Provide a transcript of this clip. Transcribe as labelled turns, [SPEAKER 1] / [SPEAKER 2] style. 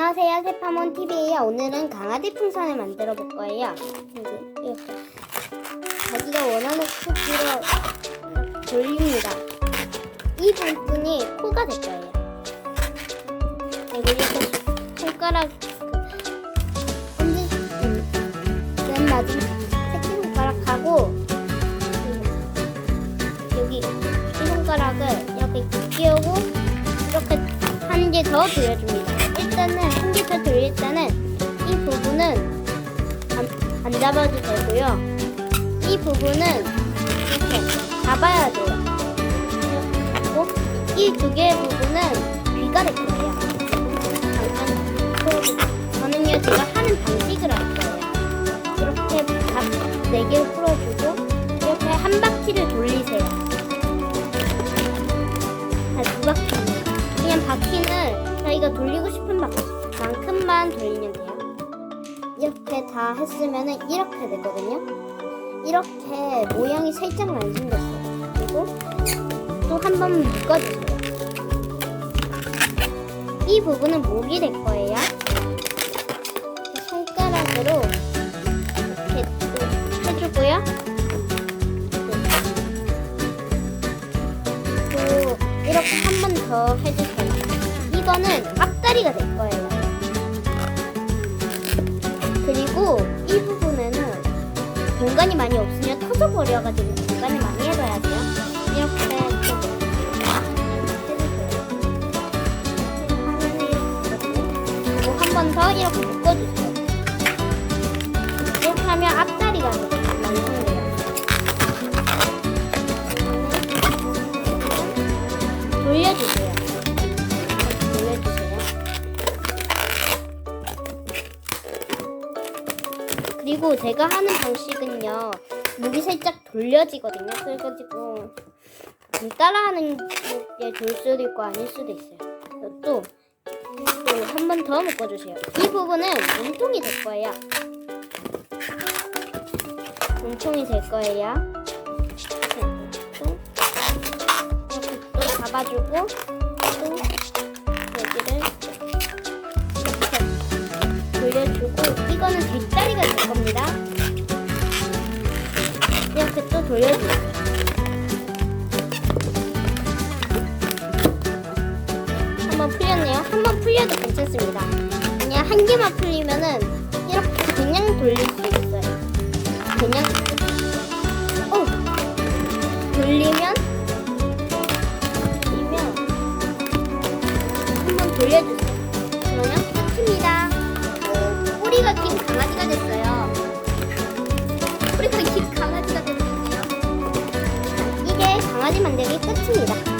[SPEAKER 1] 안녕하세요 세파몬 TV예요. 오늘은 강아지 풍선을 만들어 볼 거예요. 이제 이렇게 자기가 원하는 크기로 돌립니다. 이 부분이 코가 될 거예요. 그리고 손가락 음, 맨 마지막 새끼 손가락하고 여기 이 손가락을 이렇게 끼우고 이렇게 한 개 더 돌려줍니다. 일단은 더 돌릴 때는 이 부분은 안, 안 잡아도 되고요. 이 부분은 이렇게 잡아야 돼요. 그리고 이 두 개의 부분은 귀가 될 거예요. 저는요 제가 하는 방식을 할 거예요. 이렇게 밥네 개를 풀어주고 이렇게 한 바퀴를 돌리세요. 한두 바퀴. 그냥 바퀴는 저희가 돌리고 싶은 만큼만 돌리면 돼요. 이렇게 다 했으면 이렇게 되거든요. 이렇게 모양이 살짝 완성됐어요. 그리고 또 한 번 묶어주세요. 이 부분은 목이 될 거예요. 손가락으로 이렇게 또 해주고요. 또 이렇게 한 번 더 해주세요. 이거는 앞다리가 될 거예요. 공간이 많이 없으면 터져버려가지고 공간을 많이 해둬야 돼요. 이렇게 해주세요. 그리고 한 번 더 이렇게 묶어주세요. 그리고 제가 하는 방식은요, 목이 살짝 돌려지거든요. 그래가지고 좀 따라하는 게 좋을 수도 있고 아닐 수도 있어요. 또 또 한 번 더 묶어주세요. 이 부분은 몸통이 될 거예요. 몸통이 될 거예요. 또 이렇게 또 잡아주고 돌려주고 이거는 뒷다리가 될 겁니다. 이렇게 또 돌려주세요. 한번 풀렸네요. 한번 풀려도 괜찮습니다. 그냥 한 개만 풀리면은 이렇게 그냥 돌릴 수 있어요. 그냥 어 돌리면 돌리면 한번 돌려주세요. 강아지 만들기 끝입니다.